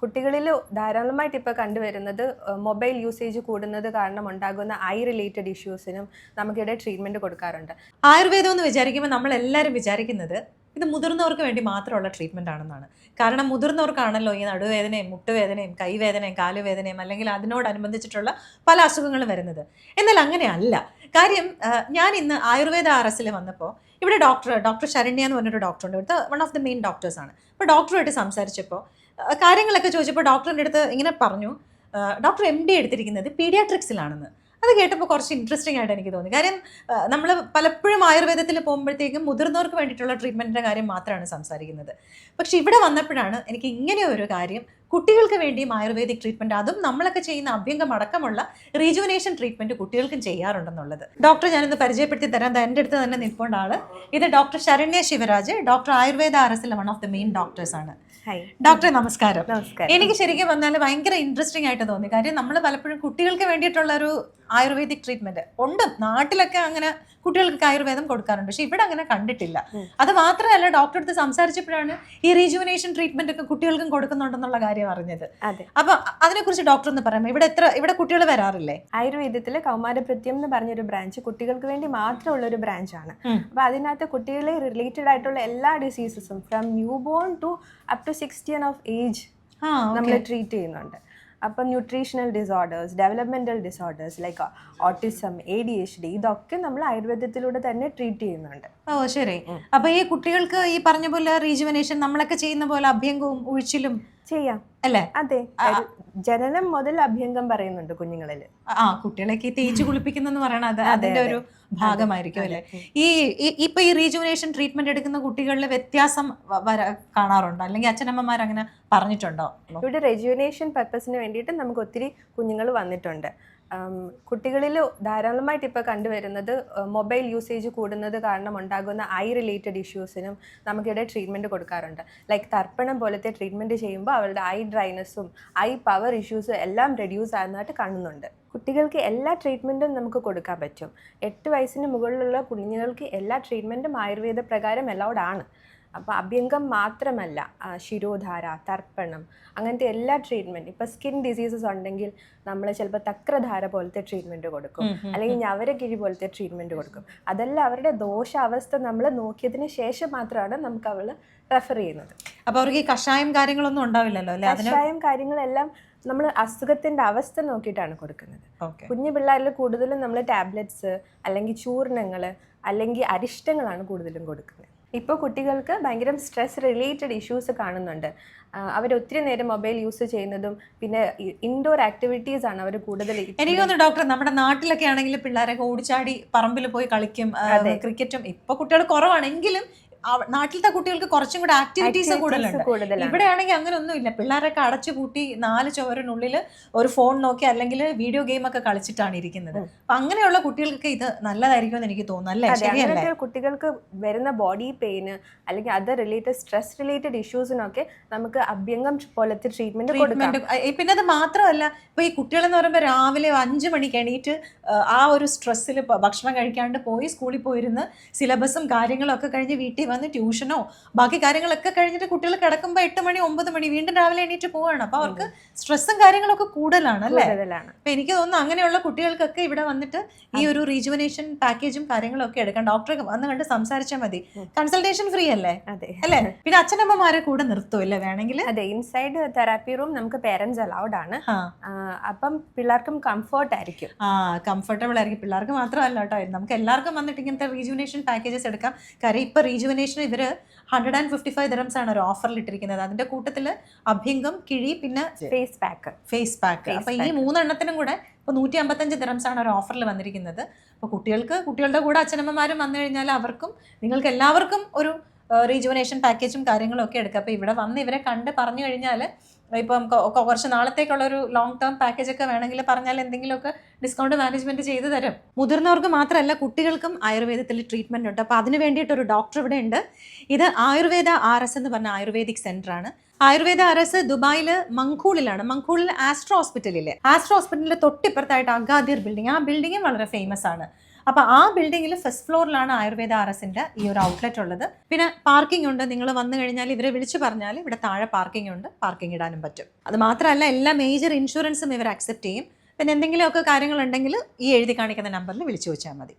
കുട്ടികളിൽ ധാരാളമായിട്ട് ഇപ്പോൾ കണ്ടുവരുന്നത് മൊബൈൽ യൂസേജ് കൂടുന്നത് കാരണം ഉണ്ടാകുന്ന ഐ റിലേറ്റഡ് ഇഷ്യൂസിനും നമുക്കിവിടെ ട്രീറ്റ്മെന്റ് കൊടുക്കാറുണ്ട്. ആയുർവേദം എന്ന് വിചാരിക്കുമ്പോൾ നമ്മൾ എല്ലാവരും വിചാരിക്കുന്നത് ഇത് മുതിർന്നവർക്ക് വേണ്ടി മാത്രമുള്ള ട്രീറ്റ്മെന്റ് ആണെന്നാണ്. കാരണം മുതിർന്നവർക്കാണല്ലോ ഈ നടുവേദനയും മുട്ടുവേദനയും കൈവേദനയും കാലുവേദനയും അല്ലെങ്കിൽ അതിനോടനുബന്ധിച്ചിട്ടുള്ള പല അസുഖങ്ങളും വരുന്നത്. എന്നാൽ അങ്ങനെയല്ല. കാര്യം ഞാൻ ഇന്ന് ആയുർവേദ ആർ എസിൽ വന്നപ്പോൾ ഇവിടെ ഡോക്ടർ ഡോക്ടർ ശരണ്യ എന്ന് പറഞ്ഞൊരു ഡോക്ടറുണ്ട് ഇവിടുത്തെ വൺ ഓഫ് ദി മെയിൻ ഡോക്ടേഴ്സാണ് അപ്പോൾ ഡോക്ടറുമായിട്ട് സംസാരിച്ചപ്പോൾ കാര്യങ്ങളൊക്കെ ചോദിച്ചപ്പോൾ ഡോക്ടറിന്റെ അടുത്ത് ഇങ്ങനെ പറഞ്ഞു ഡോക്ടർ എം ഡി എടുത്തിരിക്കുന്നത് പീഡിയാട്രിക്സിലാണെന്ന് അത് കേട്ടപ്പോൾ കുറച്ച് ഇൻട്രസ്റ്റിംഗ് ആയിട്ട് എനിക്ക് തോന്നി. കാര്യം നമ്മൾ പലപ്പോഴും ആയുർവേദത്തിൽ പോകുമ്പോഴത്തേക്കും മുതിർന്നവർക്ക് വേണ്ടിയിട്ടുള്ള ട്രീറ്റ്മെന്റിന്റെ കാര്യം മാത്രമാണ് സംസാരിക്കുന്നത്. പക്ഷെ ഇവിടെ വന്നപ്പോഴാണ് എനിക്ക് ഇങ്ങനെ ഒരു കാര്യം കുട്ടികൾക്ക് വേണ്ടിയും ആയുർവേദിക് ട്രീറ്റ്മെന്റ് അതും നമ്മളൊക്കെ ചെയ്യുന്ന അഭ്യംഗം അടക്കമുള്ള റീജുവനേഷൻ ട്രീറ്റ്മെന്റ് കുട്ടികൾക്കും ചെയ്യാറുണ്ടെന്നുള്ളത്. ഡോക്ടർ ഞാനിന്ന് പരിചയപ്പെടുത്തി തരാം. എന്റെ അടുത്ത് തന്നെ നിൽപ്പുണ്ട് ആൾ. ഇത് doctor Saranya Sivaraj. Doctor Ayurveda R എസിലെ one of the main doctors ആണ്. ഡോക്ടറെ നമസ്കാരം. നമസ്കാരം. എനിക്ക് ശരിക്കും വന്നാൽ ഭയങ്കര ഇൻട്രസ്റ്റിംഗ് ആയിട്ട് തോന്നി. കാര്യം നമ്മൾ പലപ്പോഴും കുട്ടികൾക്ക് വേണ്ടിയിട്ടുള്ള ഒരു ആയുർവേദിക് ട്രീറ്റ്മെന്റ് ഉണ്ട്. നാട്ടിലൊക്കെ അങ്ങനെ കുട്ടികൾക്ക് ആയുർവേദം കൊടുക്കാറുണ്ട്. പക്ഷെ ഇവിടെ അങ്ങനെ കണ്ടിട്ടില്ല. അത് മാത്രമല്ല ഡോക്ടർ അടുത്ത് സംസാരിച്ചപ്പോഴാണ് ഈ റീജുവനേഷൻ ട്രീറ്റ്മെന്റ് ഒക്കെ കുട്ടികൾക്കും കൊടുക്കുന്നുണ്ടെന്നുള്ള കാര്യം അറിഞ്ഞത്. അതെ. അപ്പൊ അതിനെക്കുറിച്ച് ഡോക്ടർ ഒന്ന് പറയാം ഇവിടെ എത്ര ഇവിടെ കുട്ടികൾ വരാറില്ലേ? ആയുർവേദത്തിൽ കൗമാരപ്രത്യം എന്ന് പറഞ്ഞൊരു ബ്രാഞ്ച് കുട്ടികൾക്ക് വേണ്ടി മാത്രമുള്ള ഒരു ബ്രാഞ്ചാണ് ആണ് അപ്പോൾ അതിനകത്ത് കുട്ടികളെ റിലേറ്റഡ് ആയിട്ടുള്ള എല്ലാ ഡിസീസസും from new born to up to sixteen of age നമ്മൾ ട്രീറ്റ് ചെയ്യുന്നുണ്ട്. അപ്പം nutritional disorders developmental disorders like autism A D H D ഇതൊക്കെ നമ്മൾ ആയുർവേദത്തിലൂടെ തന്നെ ട്രീറ്റ് ചെയ്യുന്നുണ്ട്. ഓ ശരി. അപ്പോൾ അപ്പൊ ഈ കുട്ടികൾക്ക് ഈ പറഞ്ഞ പോലെ റീജുവനേഷൻ നമ്മളൊക്കെ ചെയ്യുന്ന പോലെ അഭ്യംഗവും ഉഴിച്ചിലും ചെയ്യാം. അല്ലേ? അതെ. ജനനം മുതൽ അഭ്യംഗം പറയുന്നുണ്ട് കുഞ്ഞുങ്ങളിൽ. ആ കുട്ടികളൊക്കെ തേച്ചു കുളിപ്പിക്കുന്നെന്ന് പറയണത് അതെ, അതിന്റെ ഒരു ഭാഗമായിരിക്കും അല്ലെ? ഈ ഇപ്പൊ ഈ റീജുവനേഷൻ ട്രീറ്റ്മെന്റ് എടുക്കുന്ന കുട്ടികളിൽ വ്യത്യാസം കാണാറുണ്ടോ? അല്ലെങ്കിൽ അച്ഛനമ്മമാർ അങ്ങനെ പറഞ്ഞിട്ടുണ്ടോ? ഇവിടെ റെജുവിനേഷൻ പർപ്പസിന് വേണ്ടിയിട്ട് നമുക്ക് ഒത്തിരി കുഞ്ഞുങ്ങൾ വന്നിട്ടുണ്ട്. കുട്ടികളിൽ ധാരാളമായിട്ട് ഇപ്പോൾ കണ്ടുവരുന്നത് മൊബൈൽ യൂസേജ് കൂടുന്നത് കാരണം ഉണ്ടാകുന്ന ഐ റിലേറ്റഡ് ഇഷ്യൂസിനും നമുക്കിവിടെ ട്രീറ്റ്മെന്റ് കൊടുക്കാറുണ്ട്. ലൈക്ക് തർപ്പണം പോലത്തെ ട്രീറ്റ്മെന്റ് ചെയ്യുമ്പോൾ അവരുടെ ഐ ഡ്രൈനസ്സും ഐ പവർ ഇഷ്യൂസും എല്ലാം റെഡ്യൂസ് ആകുന്നതായിട്ട് കാണുന്നുണ്ട്. കുട്ടികൾക്ക് എല്ലാ ട്രീറ്റ്മെന്റും നമുക്ക് കൊടുക്കാൻ പറ്റും. എട്ട് വയസ്സിന് മുകളിലുള്ള കുഞ്ഞുങ്ങൾക്ക് എല്ലാ ട്രീറ്റ്മെന്റും ആയുർവേദ പ്രകാരം അലൗഡ് ആണ് അപ്പോൾ അഭ്യംഗം മാത്രമല്ല ശിരോധാര തർപ്പണം അങ്ങനത്തെ എല്ലാ ട്രീറ്റ്മെന്റ് ഇപ്പോൾ സ്കിൻ ഡിസീസസ് ഉണ്ടെങ്കിൽ നമ്മൾ ചിലപ്പോൾ തക്രധാര പോലത്തെ ട്രീറ്റ്മെന്റ് കൊടുക്കും. അല്ലെങ്കിൽ ഞവരക്കിഴി പോലത്തെ ട്രീറ്റ്മെന്റ് കൊടുക്കും. അതെല്ലാം അവരുടെ ദോഷാവസ്ഥ നമ്മൾ നോക്കിയതിന് ശേഷം മാത്രമാണ് നമുക്ക് അവൾ റെഫർ ചെയ്യുന്നത്. അപ്പോൾ അവർക്ക് ഈ കഷായം കാര്യങ്ങളൊന്നും ഉണ്ടാവില്ലല്ലോ അല്ലേ? കഷായം കാര്യങ്ങളെല്ലാം നമ്മൾ അസുഖത്തിന്റെ അവസ്ഥ നോക്കിയിട്ടാണ് കൊടുക്കുന്നത്. കുഞ്ഞു പിള്ളേരിൽ കൂടുതലും നമ്മൾ ടാബ്ലറ്റ്സ് അല്ലെങ്കിൽ ചൂർണങ്ങൾ അല്ലെങ്കിൽ അരിഷ്ടങ്ങളാണ് കൂടുതലും കൊടുക്കുന്നത്. ഇപ്പോൾ കുട്ടികൾക്ക് ഭയങ്കര സ്ട്രെസ് റിലേറ്റഡ് ഇഷ്യൂസ് കാണുന്നുണ്ട്. അവർ ഒത്തിരി നേരം മൊബൈൽ യൂസ് ചെയ്യുന്നതും പിന്നെ ഇൻഡോർ ആക്ടിവിറ്റീസ് ആണ് അവർ കൂടുതൽ എനിക്ക് തോന്നുന്നു ഡോക്ടർ നമ്മുടെ നാട്ടിലൊക്കെ ആണെങ്കിൽ പിള്ളേരൊക്കെ ഓടിച്ചാടി പറമ്പിൽ പോയി കളിക്കും ക്രിക്കറ്റും ഇപ്പൊ കുട്ടികൾ കുറവാണെങ്കിലും നാട്ടിലത്തെ കുട്ടികൾക്ക് കുറച്ചും കൂടെ ആക്ടിവിറ്റീസ് കൂടുതലുണ്ട്. കൂടുതലാണ്. ഇവിടെയാണെങ്കിൽ അങ്ങനെ ഒന്നും ഇല്ല പിള്ളേരൊക്കെ അടച്ചു പൂട്ടി നാല് ചോരനുള്ളിൽ ഒരു ഫോൺ നോക്കി അല്ലെങ്കിൽ വീഡിയോ ഗെയിം ഒക്കെ കളിച്ചിട്ടാണ് ഇരിക്കുന്നത്. അപ്പൊ അങ്ങനെയുള്ള കുട്ടികൾക്ക് ഇത് നല്ലതായിരിക്കും എന്ന് എനിക്ക് തോന്നുന്നു. അല്ലേ? കുട്ടികൾക്ക് വരുന്ന ബോഡി പെയിന് അല്ലെങ്കിൽ അതർ റിലേറ്റഡ് സ്ട്രെസ് റിലേറ്റഡ് ഇഷ്യൂസിനൊക്കെ നമുക്ക് അഭ്യംഗം പോലത്തെ ട്രീറ്റ്മെന്റ് കൊടുക്കാം. പിന്നെ അത് മാത്രമല്ല ഇപ്പൊ ഈ കുട്ടികളെന്ന് പറയുമ്പോൾ രാവിലെ അഞ്ച് മണിക്ക് എണീറ്റ് ആ, ആ ഒരു സ്ട്രെസ്സിൽ ഭക്ഷണം കഴിക്കാണ്ട് പോയി സ്കൂളിൽ പോയിരുന്ന് സിലബസും കാര്യങ്ങളും ഒക്കെ കഴിഞ്ഞ് വീട്ടിൽ വന്ന് ട്യൂഷനോ ബാക്കി കാര്യങ്ങളൊക്കെ കഴിഞ്ഞിട്ട് കുട്ടികൾ കിടക്കുമ്പോൾ എട്ട് മണി ഒമ്പത് മണി വീണ്ടും രാവിലെ എണീറ്റ് പോവാണ്. അപ്പൊ അവർക്ക് സ്ട്രെസ്സും കാര്യങ്ങളൊക്കെ കൂടുതലാണ് അല്ലേ? അപ്പൊ എനിക്ക് തോന്നുന്നു അങ്ങനെയുള്ള കുട്ടികൾക്കൊക്കെ ഇവിടെ വന്നിട്ട് ഈ ഒരു റീജുവനേഷൻ പാക്കേജും കാര്യങ്ങളും ഒക്കെ എടുക്കാം. ഡോക്ടറെ വന്ന് കണ്ട് സംസാരിച്ചാൽ മതി. കൺസൾട്ടേഷൻ ഫ്രീ അല്ലേ? അല്ലേ? പിന്നെ അച്ഛനമ്മമാരെ കൂടെ നിർത്തും നിർത്തുമല്ലേ വേണമെങ്കിൽ? അതെ ഇൻസൈഡ് തെറാപ്പി റൂം നമുക്ക് പേരൻസ് അലൗഡ് ആണ്. അപ്പം പിള്ളേർക്കും കംഫർട്ട് ആയിരിക്കും. ആ കംഫർട്ടബിൾ ആയിരിക്കും. പിള്ളേർക്ക് മാത്രമല്ല കേട്ടോ നമുക്ക് എല്ലാവർക്കും വന്നിട്ട് ഇങ്ങനത്തെ റീജുവനേഷൻ പാക്കേജസ് എടുക്കാം. കാര്യം ഇപ്പൊ റീജുവനേഷൻ ഇവർ hundred and fifty five dirhams ആണ് ഒരു ഓഫറിൽ ഇട്ടിരിക്കുന്നത്. അതിന്റെ കൂട്ടത്തിൽ അഭ്യംഗം കിഴി പിന്നെ ഫേസ് പാക്ക് ഫേസ് പാക്ക് അപ്പൊ ഈ മൂന്നെണ്ണത്തിനും കൂടെ ഇപ്പൊ നൂറ്റി അമ്പത്തഞ്ച് ദിറംസ് ആണ് ഒരു ഓഫറിൽ വന്നിരിക്കുന്നത്. അപ്പൊ കുട്ടികൾക്ക് കുട്ടികളുടെ കൂടെ അച്ഛനമ്മമാരും വന്നു കഴിഞ്ഞാൽ അവർക്കും നിങ്ങൾക്ക് എല്ലാവർക്കും ഒരു റീജുവനേഷൻ പാക്കേജും കാര്യങ്ങളും ഒക്കെ എടുക്കുക അപ്പൊ ഇവിടെ വന്ന് ഇവരെ കണ്ട് പറഞ്ഞു കഴിഞ്ഞാൽ ഇപ്പം കുറച്ച് നാളത്തേക്കുള്ള ഒരു ലോങ് ടേം പാക്കേജ് ഒക്കെ വേണമെങ്കിൽ പറഞ്ഞാൽ എന്തെങ്കിലുമൊക്കെ ഡിസ്കൗണ്ട് മാനേജ്മെന്റ് ചെയ്തു തരും. മുതിർന്നവർക്ക് മാത്രമല്ല കുട്ടികൾക്കും ആയുർവേദത്തിൽ ട്രീറ്റ്മെന്റ് ഉണ്ട്. അപ്പോൾ അതിന് വേണ്ടിയിട്ട് ഒരു ഡോക്ടർ ഇവിടെ ഉണ്ട്. ഇത് ആയുർവേദ ആർ എസ് എന്ന് പറഞ്ഞ ആയുർവേദിക് സെന്റർ ആണ്. ആയുർവേദ ആർ എസ് ദുബായിൽ മങ്കൂളിലാണ്. മങ്കൂളിൽ ആസ്ട്രോ ഹോസ്പിറ്റലിലെ ആസ്ട്രോ ഹോസ്പിറ്റലിന്റെ തൊട്ടിപ്പുറത്തായിട്ട് അഗാദിർ ബിൽഡിംഗ് ആ ബിൽഡിംഗും വളരെ ഫേമസ് ആണ്. അപ്പോൾ ആ ബിൽഡിങ്ങിൽ ഫസ്റ്റ് ഫ്ലോറിലാണ് ആയുർവേദ ആർ എസിന്റെ ഈ ഒരു ഔട്ട്ലെറ്റ് ഉള്ളത്. പിന്നെ പാർക്കിംഗ് ഉണ്ട്. നിങ്ങൾ വന്നു കഴിഞ്ഞാൽ ഇവരെ വിളിച്ചു പറഞ്ഞാൽ ഇവിടെ താഴെ പാർക്കിംഗ് ഉണ്ട്. പാർക്കിംഗ് ഇടാനും പറ്റും. അത് മാത്രമല്ല എല്ലാ മേജർ ഇൻഷുറൻസും ഇവർ അക്സെപ്റ്റ് ചെയ്യും. പിന്നെ എന്തെങ്കിലുമൊക്കെ കാര്യങ്ങളുണ്ടെങ്കിൽ ഈ എഴുതി കാണിക്കുന്ന നമ്പറിൽ വിളിച്ചു വെച്ചാൽ മതി.